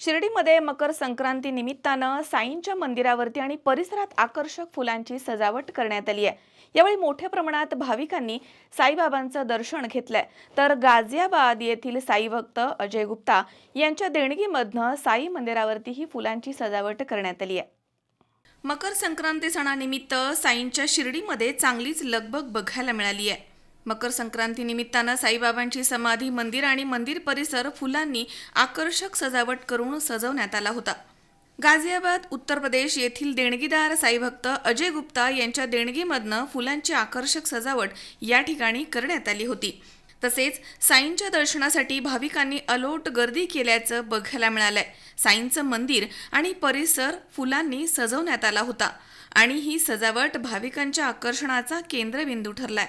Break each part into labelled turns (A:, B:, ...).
A: शिर्डीमध्ये मकर संक्रांती निमित्तानं साईंच्या मंदिरावरती आणि परिसरात आकर्षक फुलांची सजावट करण्यात आली आहे. यावेळी मोठ्या प्रमाणात भाविकांनी साईबाबांचं दर्शन घेतलंय. तर गाझियाबाद येथील साई भक्त अजय गुप्ता यांच्या देणगीमधनं साई मंदिरावरती ही फुलांची सजावट करण्यात आली आहे. मकर संक्रांती सणानिमित्त साईंच्या शिर्डीमध्ये चांगलीच लगबग बघायला मिळाली आहे. मकर संक्रांती निमित्तानं साईबाबांची समाधी मंदिर आणि मंदिर परिसर फुलांनी आकर्षक सजावट करून सजवण्यात आला होता. गाझियाबाद उत्तर प्रदेश येथील देणगीदार साईभक्त अजय गुप्ता यांच्या देणगीमधनं फुलांची आकर्षक सजावट या ठिकाणी करण्यात आली होती. तसेच साईंच्या दर्शनासाठी भाविकांनी अलोट गर्दी केल्याचं बघायला मिळालंय. साईंचं मंदिर आणि परिसर फुलांनी सजवण्यात आला होता आणि ही सजावट भाविकांच्या आकर्षणाचा केंद्रबिंदू ठरलाय.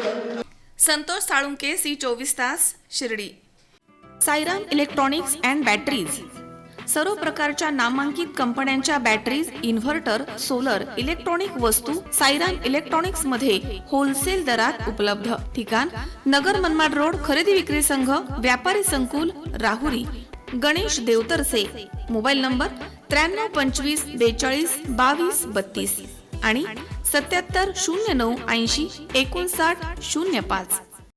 A: संतोष साळुंके सी चोवीस तास Shirdi. Sairam electronics and batteries. सर्व प्रकारच्या नामांकित कंपन्यांच्या बॅटरीज इन्व्हर्टर सोलर इलेक्ट्रॉनिक वस्तू सायराम इलेक्ट्रॉनिक्समध्ये होलसेल दरात उपलब्ध. ठिकाण नगर मनमाड रोड खरेदी विक्री संघ व्यापारी संकुल राहुरी. गणेश देवतरसे. मोबाईल नंबर त्र्याण्णव पंचवीस बेचाळीस बावीस बत्तीस. आणि सत्याहत्तर शून्य नऊ ऐंशी एकोणसाठ शून्य पाच.